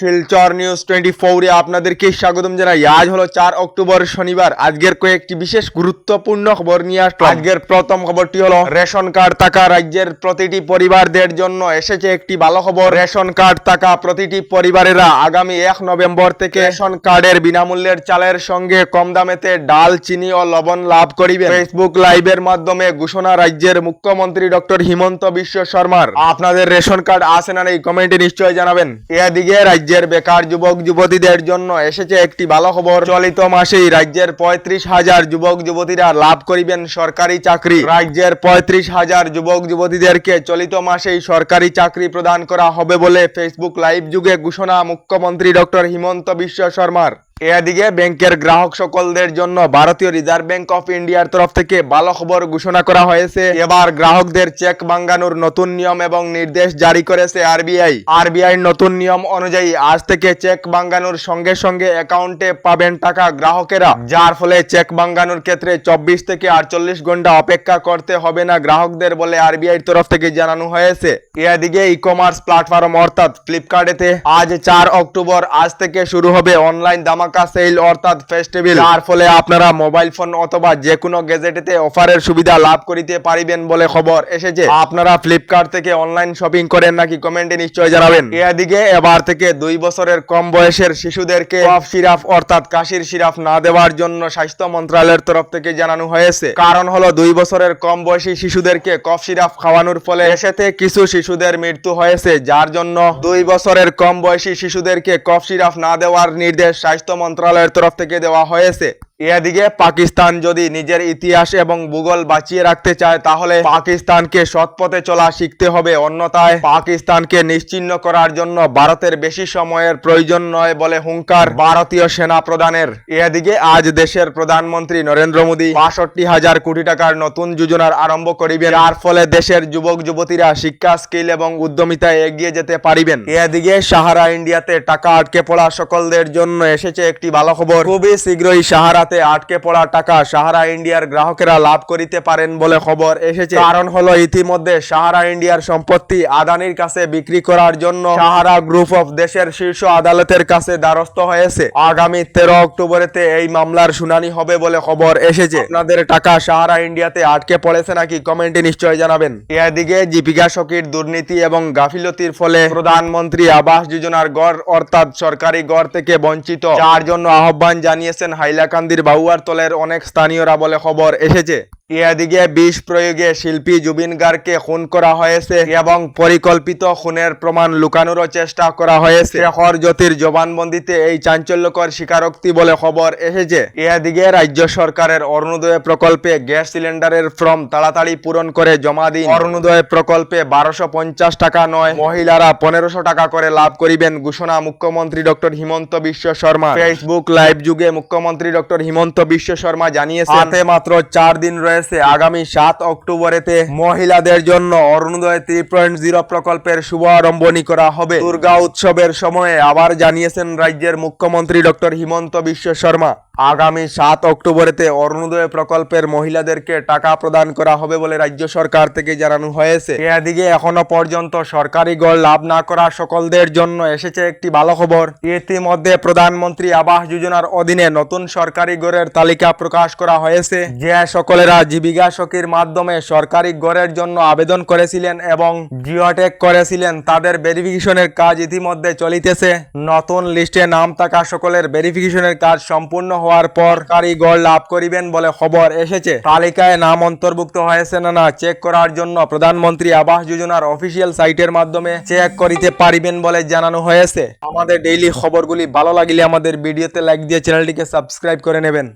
Silchar news twenty ফোরে আপনাদেরকে স্বাগতম জানাই। আজ হলো চার অক্টোবর শনিবার। আজকের কয়েকটি বিশেষ গুরুত্বপূর্ণ খবর নিয়ে আসলো আজকের প্রথম খবরটি হলো, রেশন কার্ড থাকা রাজ্যের প্রতিটি পরিবারদের জন্য এসেছে একটি ভালো খবর। রেশন কার্ড থাকা প্রতিটি পরিবারেরা আগামী এক নভেম্বর থেকে রেশন কার্ডের বিনামূল্যের চালের সঙ্গে কম দামেতে ডাল, চিনি ও লবণ লাভ করিবে ফেসবুক লাইভের মাধ্যমে ঘোষণা রাজ্যের মুখ্যমন্ত্রী ডক্টর হিমন্ত বিশ্ব শর্মার। আপনাদের রেশন কার্ড আছে না এই কমেন্টে নিশ্চয় জানাবেন। এদিকে রাজ্যের বেকার যুবক যুবতীদের জন্য এসেছে একটি ভালো খবর। চলিত মাসেই রাজ্যের পঁয়ত্রিশ হাজার যুবক যুবতীরা লাভ করিবেন সরকারি চাকরি। রাজ্যের পঁয়ত্রিশ হাজার যুবক যুবতীদেরকে চলিত মাসেই সরকারি চাকরি প্রদান করা হবে বলে ফেসবুক লাইভ যুগে ঘোষণা মুখ্যমন্ত্রী ডক্টর হিমন্ত বিশ্ব শর্মার। এদিকে ব্যাংকের গ্রাহক সকলদের জন্য ভারতীয় রিজার্ভ ব্যাংক অফ ইন্ডিয়ার তরফ থেকে ভালো খবর ঘোষণা করা হয়েছে। এবার গ্রাহকদের চেক ভাঙ্গানোর নতুন নিয়ম এবং নির্দেশ জারি করেছে আরবিআই। আরবিআই নতুন নিয়ম অনুযায়ী আজ থেকে চেক ভাঙ্গানোর সঙ্গে সঙ্গে অ্যাকাউন্টে পাবেন টাকা গ্রাহকেরা। যার ফলে চেক ভাঙ্গানোর ক্ষেত্রে চব্বিশ থেকে আটচল্লিশ ঘণ্টা অপেক্ষা করতে হবে না গ্রাহকদের বলে আরবিআই তরফ থেকে জানানো হয়েছে। এদিকে ই কমার্স প্ল্যাটফর্ম অর্থাৎ ফ্লিপকার্টেতে আজ চার অক্টোবর আজ থেকে শুরু হবে অনলাইন ধামাকা সেল অর্থাৎ ফেস্টিভ্যাল। যার ফলে আপনারা মোবাইল ফোন অথবা যে কোনো গ্যাজেটেতে অফারের সুবিধা লাভ করিতে পারিবেন বলে খবর এসেছে। আপনারা ফ্লিপকার্ট থেকে অনলাইন শপিং করেন নাকি কমেন্টে নিশ্চয় জানাবেন। এদিকে এবার থেকে দুই বছরের কম বয়সের শিশুদেরকে কফ সিরাপ অর্থাৎ কাশির সিরাপ না দেওয়ার জন্য স্বাস্থ্য মন্ত্রালয়ের তরফ থেকে জানানো হয়েছে। কারণ হলো দুই বছরের কম বয়সী শিশুদেরকে কফ সিরাপ খাওয়ানোর ফলে এসেতে কিছু শিশুদের মৃত্যু হয়েছে। যার জন্য দুই বছরের কম বয়সী শিশুদেরকে কফ সিরাপ না দেওয়ার নির্দেশ স্বাস্থ্য মন্ত্রণালয়ের তরফ থেকে দেওয়া হয়েছে। এদিকে পাকিস্তান যদি নিজের ইতিহাস এবং ভূগোল বাঁচিয়ে রাখতে চায়, তাহলে পাকিস্তানকে সৎ পথে চলা শিখতে হবে। অন্যথায় পাকিস্তানকে নিশ্চিহ্ন করার জন্য ভারতের বেশি সময়ের প্রয়োজন নয় বলে হুঙ্কার ভারতীয় সেনা প্রধানের। এদিকে আজ দেশের প্রধানমন্ত্রী নরেন্দ্র মোদী বাষট্টি হাজার কোটি টাকার নতুন যোজনার আরম্ভ করিবেন। যার ফলে দেশের যুবক, যুবতীরা শিক্ষা, স্কিল এবং উদ্যমিতায় এগিয়ে যেতে পারিবেন। এদিকে সাহারা ইন্ডিয়াতে টাকা আটকে পড়া সকলদের জন্য এসেছে একটি ভালো খবর। খুবই শীঘ্রই সাহারাতে আটকে পড়া টাকা সাহারা ইন্ডিয়ার গ্রাহকেরা লাভ করিতে পারেন বলে খবর এসেছে। কারণ হলো ইতিমধ্যে সাহারা ইন্ডিয়ার সম্পত্তি আদানির কাছে বিক্রি করার জন্য সাহারা গ্রুপ অফ দেশের শীর্ষ আদালতের কাছে দ্বারস্থ হয়েছে। আগামী তেরো অক্টোবরেতে এই মামলার শুনানি হবে বলে খবর এসেছে। আপনাদের টাকা সাহারা ইন্ডিয়াতে আটকে পড়েছে নাকি কমেন্টে নিশ্চয় জানাবেন। এদিকে জীবিকা সখীর দুর্নীতি এবং গাফিলতির ফলে প্রধানমন্ত্রী আবাস যোজনার গড় অর্থাৎ সরকারি গড় থেকে বঞ্চিত। যার জন্য আহ্বান জানিয়েছেন হাইলাকান্দির বাউয়ার তলের অনেক স্থানীয়রা বলে খবর এসেছে। এদিকে বিষ প্রয়োগে শিল্পী জুবিন গার্গকে খুন করা হয়েছে এবং পরিকল্পিত খুনের প্রমাণ লুকানোরও চেষ্টা করা হয়েছে শেখর জ্যোতির জবানবন্দিতে এই চাঞ্চল্যকর স্বীকারোক্তি বলে খবর এসেছে এদিকে রাজ্য সরকারের অরুণোদয় প্রকল্পে গ্যাস সিলিন্ডারের ফর্ম তাড়াতাড়ি পূরণ করে জমা দিন। অরুণোদয় প্রকল্পে বারোশো পঞ্চাশ টাকা নয়, মহিলারা পনেরোশো টাকা করে লাভ করিবেন ঘোষণা মুখ্যমন্ত্রী doctor Himanta Biswa Sarma. Facebook live যুগে মুখ্যমন্ত্রী ডক্টর হিমন্ত বিশ্ব শর্মা জানিয়েছেন মাত্র চার দিন রয়েছে আগামী সাত অক্টোবরেতে। মহিলাদের জন্য অরুণোদয় থ্রি পয়েন্ট জিরো প্রকল্পের শুভারম্ভনী করা হবে। দুর্গা উৎসবের সময়ে আবার জানিয়েছেন রাজ্যের মুখ্যমন্ত্রী ডক্টর হিমন্ত বিশ্ব শর্মা। আগামী সাত অক্টোবরেতে অরুণোদয় প্রকল্পের মহিলাদেরকে টাকা প্রদান করা হবে বলে রাজ্য সরকার থেকে জানানো হয়েছে। এদিকে এখনও পর্যন্ত সরকারি গড় লাভ না করা সকলদের জন্য এসেছে একটি ভালো খবর ইতিমধ্যে প্রধানমন্ত্রী আবাস যোজনার অধীনে নতুন সরকারি গড়ের তালিকা প্রকাশ করা হয়েছে। যে সকলেরা জীবিকা সখীর মাধ্যমে সরকারি গড়ের জন্য আবেদন করেছিলেন এবং জিওটেক করেছিলেন। তাদের ভেরিফিকেশনের কাজ ইতিমধ্যে চলিতেছে। নতুন লিস্টে নাম থাকা সকলের ভেরিফিকেশনের কাজ সম্পূর্ণ হওয়ার পর কারিগর লাভ করিবেন বলে খবর এসেছে। তালিকায় নাম অন্তর্ভুক্ত হয়েছে না না চেক করার জন্য প্রধানমন্ত্রী আবাস যোজনার অফিসিয়াল সাইটের মাধ্যমে চেক করিতে পারিবেন বলে জানানো হয়েছে। আমাদের ডেইলি খবরগুলি ভালো লাগলে আমাদের ভিডিওতে লাইক দিয়ে চ্যানেলটিকে সাবস্ক্রাইব করে নেবেন।